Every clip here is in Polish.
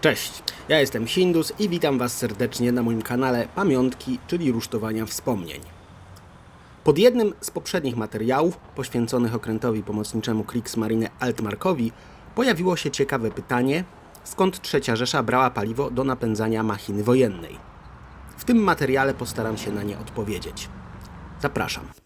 Cześć, ja jestem Hindus i witam Was serdecznie na moim kanale Pamiątki, czyli rusztowania wspomnień. Pod jednym z poprzednich materiałów poświęconych okrętowi pomocniczemu Kriegsmarine Altmarkowi pojawiło się ciekawe pytanie, skąd trzecia Rzesza brała paliwo do napędzania machiny wojennej. W tym materiale postaram się na nie odpowiedzieć. Zapraszam.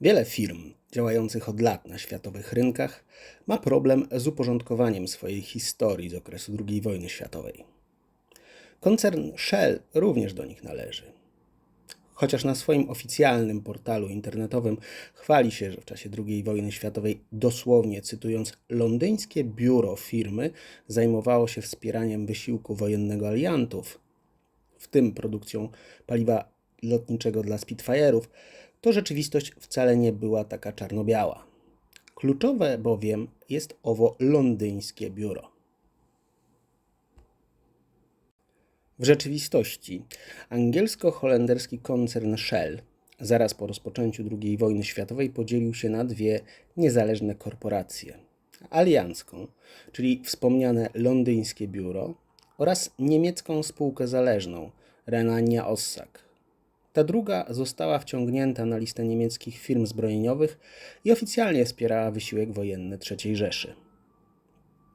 Wiele firm działających od lat na światowych rynkach ma problem z uporządkowaniem swojej historii z okresu II wojny światowej. Koncern Shell również do nich należy. Chociaż na swoim oficjalnym portalu internetowym chwali się, że w czasie II wojny światowej, dosłownie cytując, londyńskie biuro firmy zajmowało się wspieraniem wysiłku wojennego aliantów, w tym produkcją paliwa lotniczego dla Spitfire'ów, to rzeczywistość wcale nie była taka czarno-biała. Kluczowe bowiem jest owo londyńskie biuro. W rzeczywistości angielsko-holenderski koncern Shell zaraz po rozpoczęciu II wojny światowej podzielił się na dwie niezależne korporacje. Aliancką, czyli wspomniane londyńskie biuro oraz niemiecką spółkę zależną Renania Ossak. Ta druga została wciągnięta na listę niemieckich firm zbrojeniowych i oficjalnie wspierała wysiłek wojenny III Rzeszy.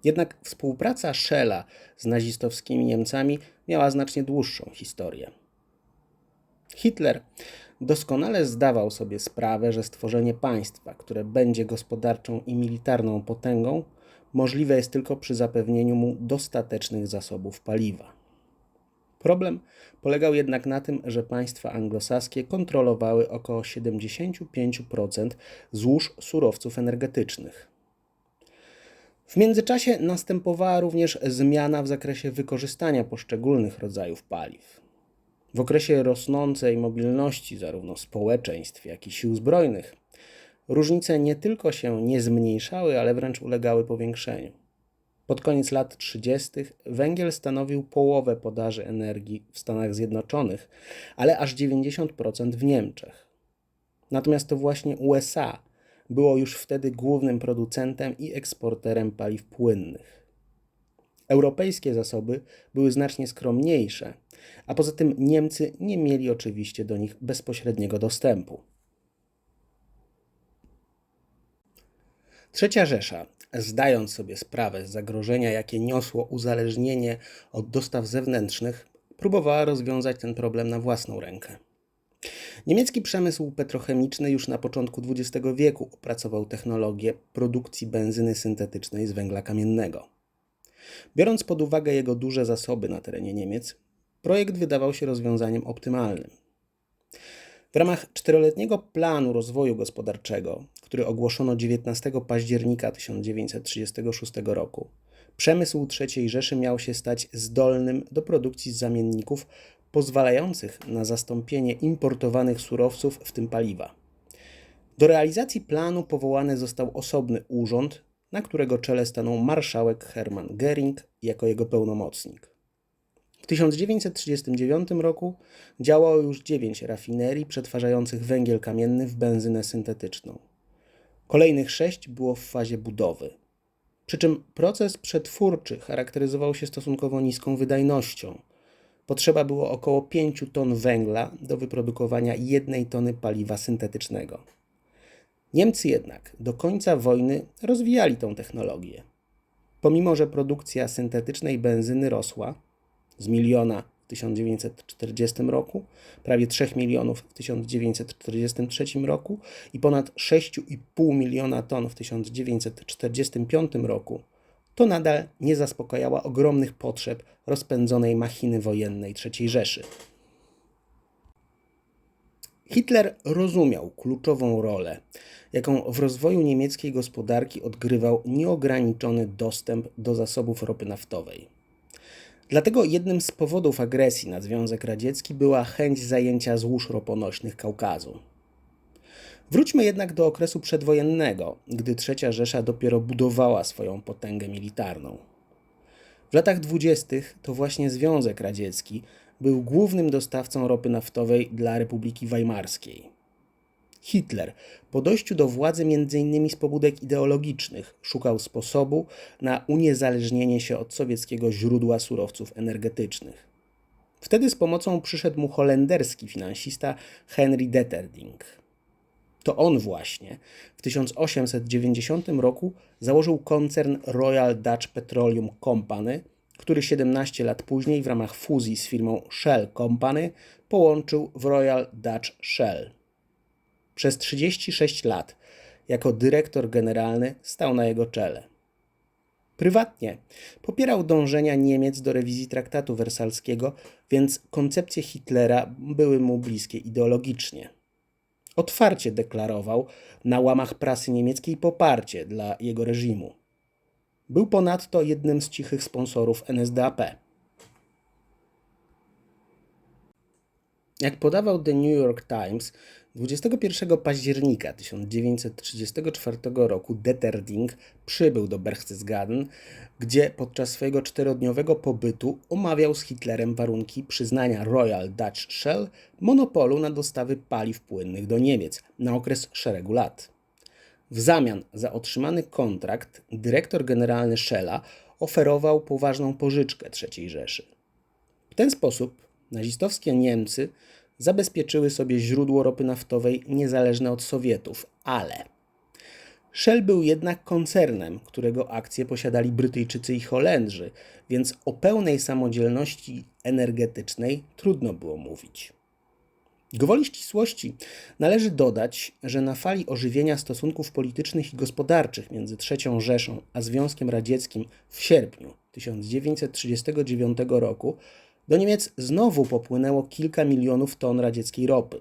Jednak współpraca Schella z nazistowskimi Niemcami miała znacznie dłuższą historię. Hitler doskonale zdawał sobie sprawę, że stworzenie państwa, które będzie gospodarczą i militarną potęgą, możliwe jest tylko przy zapewnieniu mu dostatecznych zasobów paliwa. Problem polegał jednak na tym, że państwa anglosaskie kontrolowały około 75% złóż surowców energetycznych. W międzyczasie następowała również zmiana w zakresie wykorzystania poszczególnych rodzajów paliw. W okresie rosnącej mobilności zarówno społeczeństw, jak i sił zbrojnych, różnice nie tylko się nie zmniejszały, ale wręcz ulegały powiększeniu. Pod koniec lat 30. węgiel stanowił połowę podaży energii w Stanach Zjednoczonych, ale aż 90% w Niemczech. Natomiast to właśnie USA było już wtedy głównym producentem i eksporterem paliw płynnych. Europejskie zasoby były znacznie skromniejsze, a poza tym Niemcy nie mieli oczywiście do nich bezpośredniego dostępu. Trzecia Rzesza, zdając sobie sprawę z zagrożenia, jakie niosło uzależnienie od dostaw zewnętrznych, próbowała rozwiązać ten problem na własną rękę. Niemiecki przemysł petrochemiczny już na początku XX wieku opracował technologię produkcji benzyny syntetycznej z węgla kamiennego. Biorąc pod uwagę jego duże zasoby na terenie Niemiec, projekt wydawał się rozwiązaniem optymalnym. W ramach czteroletniego planu rozwoju gospodarczego, który ogłoszono 19 października 1936 roku, przemysł III Rzeszy miał się stać zdolnym do produkcji zamienników pozwalających na zastąpienie importowanych surowców, w tym paliwa. Do realizacji planu powołany został osobny urząd, na którego czele stanął marszałek Hermann Göring jako jego pełnomocnik. W 1939 roku działało już 9 rafinerii przetwarzających węgiel kamienny w benzynę syntetyczną. Kolejnych 6 było w fazie budowy. Przy czym proces przetwórczy charakteryzował się stosunkowo niską wydajnością. Potrzeba było około 5 ton węgla do wyprodukowania 1 tony paliwa syntetycznego. Niemcy jednak do końca wojny rozwijali tą technologię. Pomimo, że produkcja syntetycznej benzyny rosła, z miliona 1940 roku, prawie 3 milionów w 1943 roku i ponad 6,5 miliona ton w 1945 roku, to nadal nie zaspokajała ogromnych potrzeb rozpędzonej machiny wojennej III Rzeszy. Hitler rozumiał kluczową rolę, jaką w rozwoju niemieckiej gospodarki odgrywał nieograniczony dostęp do zasobów ropy naftowej. Dlatego jednym z powodów agresji na Związek Radziecki była chęć zajęcia złóż roponośnych Kaukazu. Wróćmy jednak do okresu przedwojennego, gdy III Rzesza dopiero budowała swoją potęgę militarną. W latach dwudziestych to właśnie Związek Radziecki był głównym dostawcą ropy naftowej dla Republiki Weimarskiej. Hitler po dojściu do władzy m.in. z pobudek ideologicznych szukał sposobu na uniezależnienie się od sowieckiego źródła surowców energetycznych. Wtedy z pomocą przyszedł mu holenderski finansista Henry Detterding. To on właśnie w 1890 roku założył koncern Royal Dutch Petroleum Company, który 17 lat później w ramach fuzji z firmą Shell Company połączył w Royal Dutch Shell. Przez 36 lat jako dyrektor generalny stał na jego czele. Prywatnie popierał dążenia Niemiec do rewizji traktatu wersalskiego, więc koncepcje Hitlera były mu bliskie ideologicznie. Otwarcie deklarował na łamach prasy niemieckiej poparcie dla jego reżimu. Był ponadto jednym z cichych sponsorów NSDAP. Jak podawał The New York Times, 21 października 1934 roku Detterding przybył do Berchtesgaden, gdzie podczas swojego czterodniowego pobytu omawiał z Hitlerem warunki przyznania Royal Dutch Shell monopolu na dostawy paliw płynnych do Niemiec na okres szeregu lat. W zamian za otrzymany kontrakt dyrektor generalny Shella oferował poważną pożyczkę III Rzeszy. W ten sposób nazistowskie Niemcy zabezpieczyły sobie źródło ropy naftowej niezależne od Sowietów, ale Shell był jednak koncernem, którego akcje posiadali Brytyjczycy i Holendrzy, więc o pełnej samodzielności energetycznej trudno było mówić. Gwoli ścisłości należy dodać, że na fali ożywienia stosunków politycznych i gospodarczych między III Rzeszą a Związkiem Radzieckim w sierpniu 1939 roku do Niemiec znowu popłynęło kilka milionów ton radzieckiej ropy.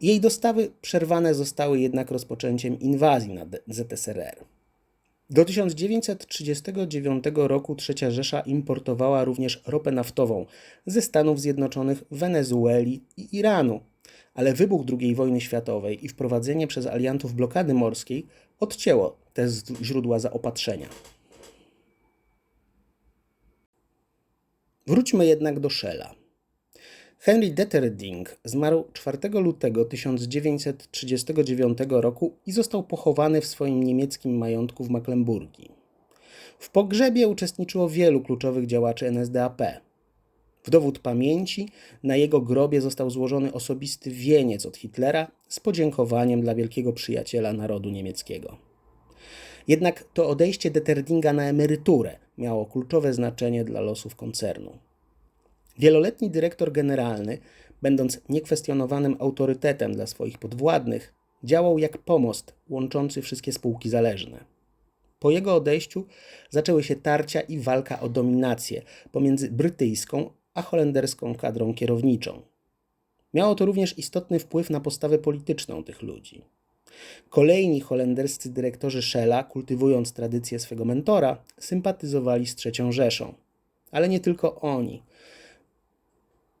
Jej dostawy przerwane zostały jednak rozpoczęciem inwazji na ZSRR. Do 1939 roku III Rzesza importowała również ropę naftową ze Stanów Zjednoczonych, Wenezueli i Iranu, ale wybuch II wojny światowej i wprowadzenie przez aliantów blokady morskiej odcięło te źródła zaopatrzenia. Wróćmy jednak do Shella. Henry Detterding zmarł 4 lutego 1939 roku i został pochowany w swoim niemieckim majątku w Mecklenburgii. W pogrzebie uczestniczyło wielu kluczowych działaczy NSDAP. W dowód pamięci na jego grobie został złożony osobisty wieniec od Hitlera z podziękowaniem dla wielkiego przyjaciela narodu niemieckiego. Jednak to odejście Deterdinga na emeryturę miało kluczowe znaczenie dla losów koncernu. Wieloletni dyrektor generalny, będąc niekwestionowanym autorytetem dla swoich podwładnych, działał jak pomost łączący wszystkie spółki zależne. Po jego odejściu zaczęły się tarcia i walka o dominację pomiędzy brytyjską a holenderską kadrą kierowniczą. Miało to również istotny wpływ na postawę polityczną tych ludzi. Kolejni holenderscy dyrektorzy Shella, kultywując tradycję swego mentora, sympatyzowali z III Rzeszą. Ale nie tylko oni.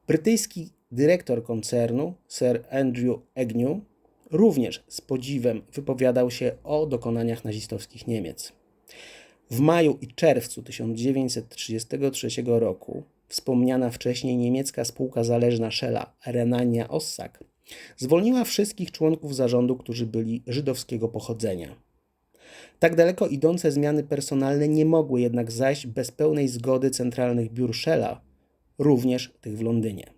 Brytyjski dyrektor koncernu, Sir Andrew Agnew, również z podziwem wypowiadał się o dokonaniach nazistowskich Niemiec. W maju i czerwcu 1933 roku wspomniana wcześniej niemiecka spółka zależna Shella Renania Ossak zwolniła wszystkich członków zarządu, którzy byli żydowskiego pochodzenia. Tak daleko idące zmiany personalne nie mogły jednak zajść bez pełnej zgody centralnych biur Shella, również tych w Londynie.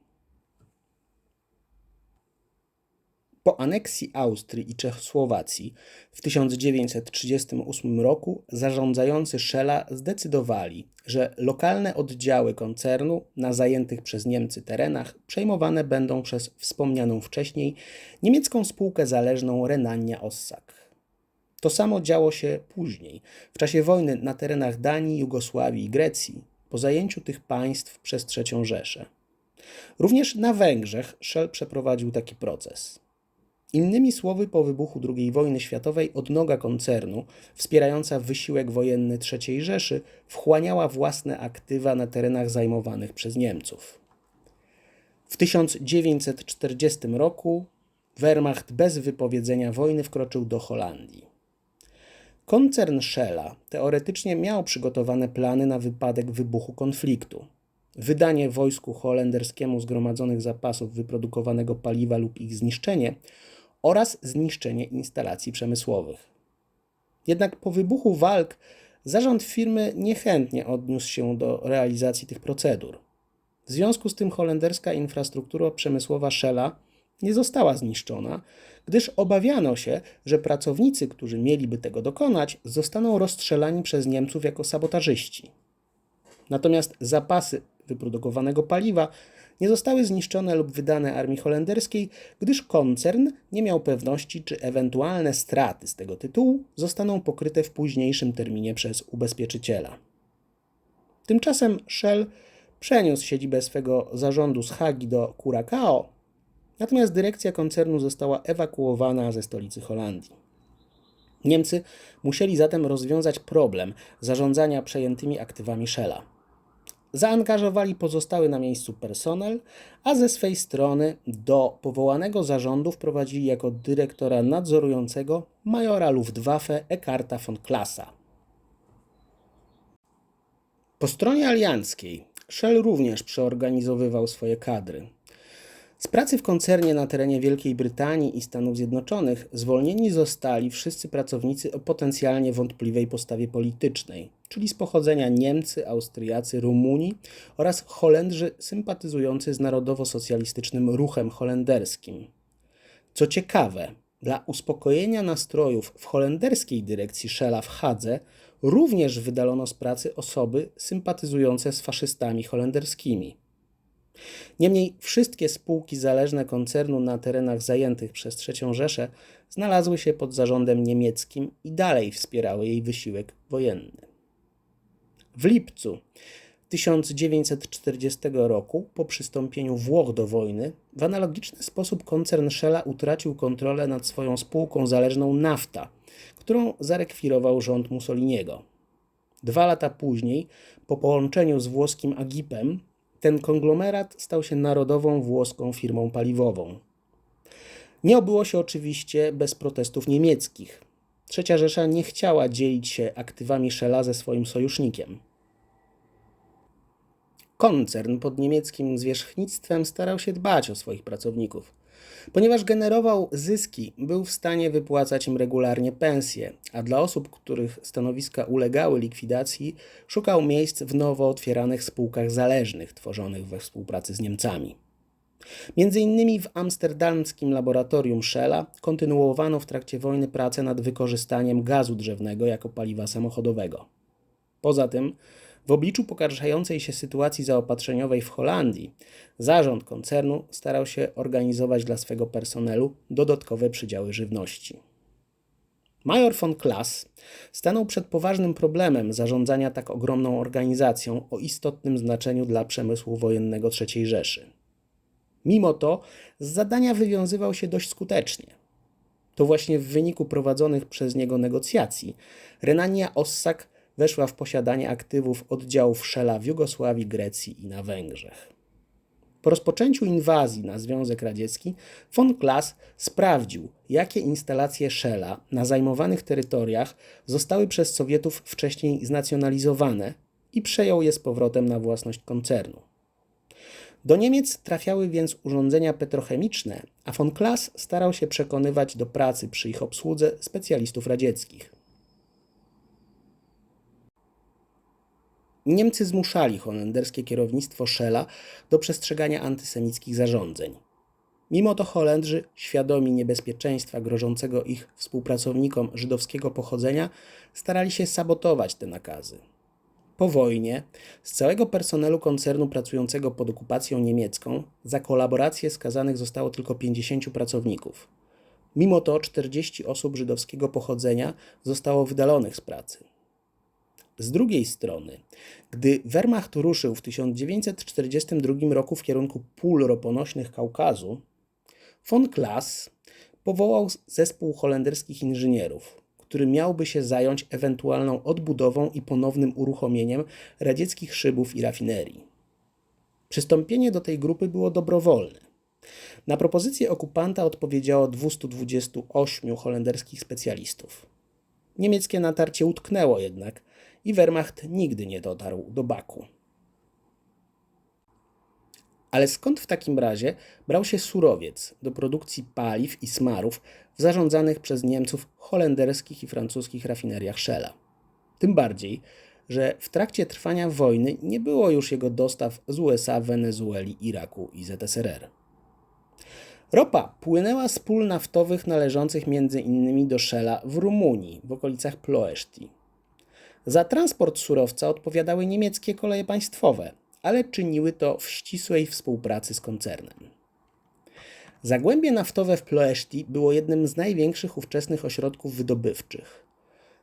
Po aneksji Austrii i Czechosłowacji w 1938 roku zarządzający Shella zdecydowali, że lokalne oddziały koncernu na zajętych przez Niemcy terenach przejmowane będą przez wspomnianą wcześniej niemiecką spółkę zależną Renania Ossak. To samo działo się później, w czasie wojny na terenach Danii, Jugosławii i Grecji, po zajęciu tych państw przez III Rzeszę. Również na Węgrzech Shell przeprowadził taki proces. Innymi słowy, po wybuchu II wojny światowej odnoga koncernu, wspierająca wysiłek wojenny III Rzeszy, wchłaniała własne aktywa na terenach zajmowanych przez Niemców. W 1940 roku Wehrmacht bez wypowiedzenia wojny wkroczył do Holandii. Koncern Shella teoretycznie miał przygotowane plany na wypadek wybuchu konfliktu. Wydanie wojsku holenderskiemu zgromadzonych zapasów wyprodukowanego paliwa lub ich zniszczenie oraz zniszczenie instalacji przemysłowych. Jednak po wybuchu walk zarząd firmy niechętnie odniósł się do realizacji tych procedur. W związku z tym holenderska infrastruktura przemysłowa Shella nie została zniszczona, gdyż obawiano się, że pracownicy, którzy mieliby tego dokonać, zostaną rozstrzelani przez Niemców jako sabotażyści. Natomiast zapasy wyprodukowanego paliwa nie zostały zniszczone lub wydane armii holenderskiej, gdyż koncern nie miał pewności, czy ewentualne straty z tego tytułu zostaną pokryte w późniejszym terminie przez ubezpieczyciela. Tymczasem Shell przeniósł siedzibę swego zarządu z Hagi do Curacao, natomiast dyrekcja koncernu została ewakuowana ze stolicy Holandii. Niemcy musieli zatem rozwiązać problem zarządzania przejętymi aktywami Shella. Zaangażowali pozostały na miejscu personel, a ze swej strony do powołanego zarządu wprowadzili jako dyrektora nadzorującego majora Luftwaffe Eckarta von Klassa. Po stronie alianckiej Shell również przeorganizowywał swoje kadry. Z pracy w koncernie na terenie Wielkiej Brytanii i Stanów Zjednoczonych zwolnieni zostali wszyscy pracownicy o potencjalnie wątpliwej postawie politycznej, czyli z pochodzenia Niemcy, Austriacy, Rumuni oraz Holendrzy sympatyzujący z narodowo-socjalistycznym ruchem holenderskim. Co ciekawe, dla uspokojenia nastrojów w holenderskiej dyrekcji Shella w Hadze również wydalono z pracy osoby sympatyzujące z faszystami holenderskimi. Niemniej wszystkie spółki zależne koncernu na terenach zajętych przez III Rzeszę znalazły się pod zarządem niemieckim i dalej wspierały jej wysiłek wojenny. W lipcu 1940 roku, po przystąpieniu Włoch do wojny, w analogiczny sposób koncern Shella utracił kontrolę nad swoją spółką zależną Nafta, którą zarekwirował rząd Mussoliniego. Dwa lata później, po połączeniu z włoskim Agipem, ten konglomerat stał się narodową włoską firmą paliwową. Nie obyło się oczywiście bez protestów niemieckich. Trzecia Rzesza nie chciała dzielić się aktywami Shella ze swoim sojusznikiem. Koncern pod niemieckim zwierzchnictwem starał się dbać o swoich pracowników. Ponieważ generował zyski, był w stanie wypłacać im regularnie pensje, a dla osób, których stanowiska ulegały likwidacji, szukał miejsc w nowo otwieranych spółkach zależnych tworzonych we współpracy z Niemcami. Między innymi w amsterdamskim laboratorium Shella kontynuowano w trakcie wojny pracę nad wykorzystaniem gazu drzewnego jako paliwa samochodowego. Poza tym w obliczu pogarszającej się sytuacji zaopatrzeniowej w Holandii, zarząd koncernu starał się organizować dla swego personelu dodatkowe przydziały żywności. Major von Klass stanął przed poważnym problemem zarządzania tak ogromną organizacją o istotnym znaczeniu dla przemysłu wojennego III Rzeszy. Mimo to z zadania wywiązywał się dość skutecznie. To właśnie w wyniku prowadzonych przez niego negocjacji Renania Ossak weszła w posiadanie aktywów oddziałów Szela w Jugosławii, Grecji i na Węgrzech. Po rozpoczęciu inwazji na Związek Radziecki von Klass sprawdził, jakie instalacje Szela na zajmowanych terytoriach zostały przez Sowietów wcześniej znacjonalizowane i przejął je z powrotem na własność koncernu. Do Niemiec trafiały więc urządzenia petrochemiczne, a von Klass starał się przekonywać do pracy przy ich obsłudze specjalistów radzieckich. Niemcy zmuszali holenderskie kierownictwo Shella do przestrzegania antysemickich zarządzeń. Mimo to Holendrzy, świadomi niebezpieczeństwa grożącego ich współpracownikom żydowskiego pochodzenia, starali się sabotować te nakazy. Po wojnie z całego personelu koncernu pracującego pod okupacją niemiecką za kolaborację skazanych zostało tylko 50 pracowników. Mimo to 40 osób żydowskiego pochodzenia zostało wydalonych z pracy. Z drugiej strony, gdy Wehrmacht ruszył w 1942 roku w kierunku pól roponośnych Kaukazu, von Klass powołał zespół holenderskich inżynierów, który miałby się zająć ewentualną odbudową i ponownym uruchomieniem radzieckich szybów i rafinerii. Przystąpienie do tej grupy było dobrowolne. Na propozycję okupanta odpowiedziało 228 holenderskich specjalistów. Niemieckie natarcie utknęło jednak i Wehrmacht nigdy nie dotarł do Baku. Ale skąd w takim razie brał się surowiec do produkcji paliw i smarów w zarządzanych przez Niemców holenderskich i francuskich rafineriach Shella? Tym bardziej, że w trakcie trwania wojny nie było już jego dostaw z USA, Wenezueli, Iraku i ZSRR. Ropa płynęła z pól naftowych należących m.in. do Shella w Rumunii, w okolicach Ploeszti. Za transport surowca odpowiadały niemieckie koleje państwowe, ale czyniły to w ścisłej współpracy z koncernem. Zagłębie naftowe w Ploeszti było jednym z największych ówczesnych ośrodków wydobywczych.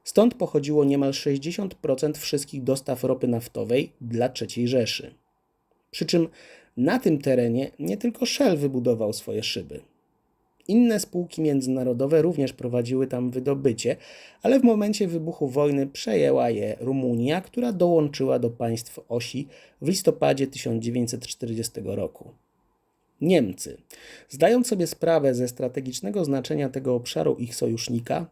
Stąd pochodziło niemal 60% wszystkich dostaw ropy naftowej dla III Rzeszy. Przy czym na tym terenie nie tylko Shell wybudował swoje szyby. Inne spółki międzynarodowe również prowadziły tam wydobycie, ale w momencie wybuchu wojny przejęła je Rumunia, która dołączyła do państw osi w listopadzie 1940 roku. Niemcy, zdając sobie sprawę ze strategicznego znaczenia tego obszaru ich sojusznika,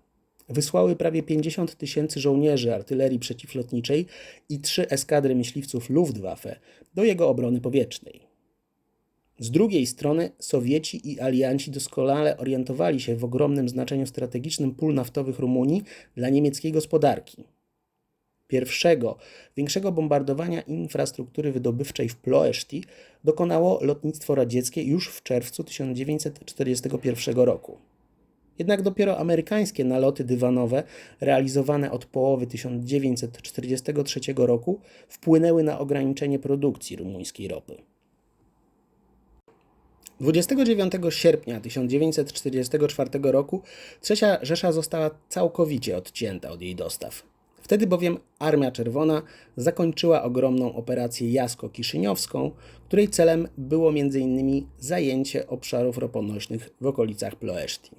wysłały prawie 50 tysięcy żołnierzy artylerii przeciwlotniczej i trzy eskadry myśliwców Luftwaffe do jego obrony powietrznej. Z drugiej strony Sowieci i alianci doskonale orientowali się w ogromnym znaczeniu strategicznym pól naftowych Rumunii dla niemieckiej gospodarki. Pierwszego, większego bombardowania infrastruktury wydobywczej w Ploeszti dokonało lotnictwo radzieckie już w czerwcu 1941 roku. Jednak dopiero amerykańskie naloty dywanowe, realizowane od połowy 1943 roku, wpłynęły na ograniczenie produkcji rumuńskiej ropy. 29 sierpnia 1944 roku Trzecia Rzesza została całkowicie odcięta od jej dostaw. Wtedy bowiem Armia Czerwona zakończyła ogromną operację Jasko-Kiszyniowską, której celem było m.in. zajęcie obszarów roponośnych w okolicach Ploeszti.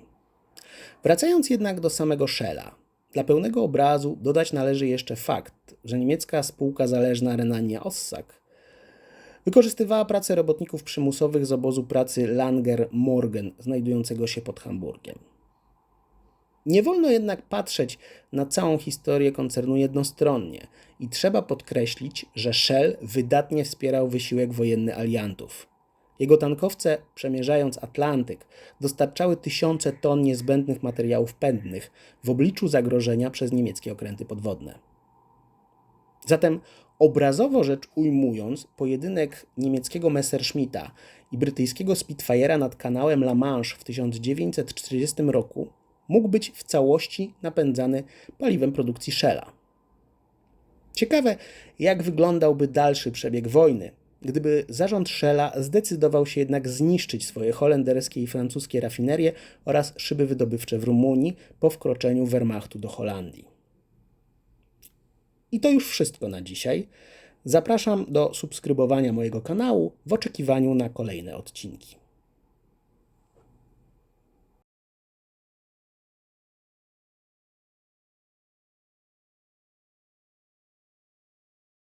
Wracając jednak do samego Shella, dla pełnego obrazu dodać należy jeszcze fakt, że niemiecka spółka zależna Renania Ossak wykorzystywała pracę robotników przymusowych z obozu pracy Langer Morgen, znajdującego się pod Hamburgiem. Nie wolno jednak patrzeć na całą historię koncernu jednostronnie i trzeba podkreślić, że Shell wydatnie wspierał wysiłek wojenny aliantów. Jego tankowce, przemierzając Atlantyk, dostarczały tysiące ton niezbędnych materiałów pędnych w obliczu zagrożenia przez niemieckie okręty podwodne. Zatem, obrazowo rzecz ujmując, pojedynek niemieckiego Messerschmitta i brytyjskiego Spitfire'a nad kanałem La Manche w 1940 roku mógł być w całości napędzany paliwem produkcji Shella. Ciekawe, jak wyglądałby dalszy przebieg wojny, gdyby zarząd Shella zdecydował się jednak zniszczyć swoje holenderskie i francuskie rafinerie oraz szyby wydobywcze w Rumunii po wkroczeniu Wehrmachtu do Holandii. I to już wszystko na dzisiaj. Zapraszam do subskrybowania mojego kanału w oczekiwaniu na kolejne odcinki.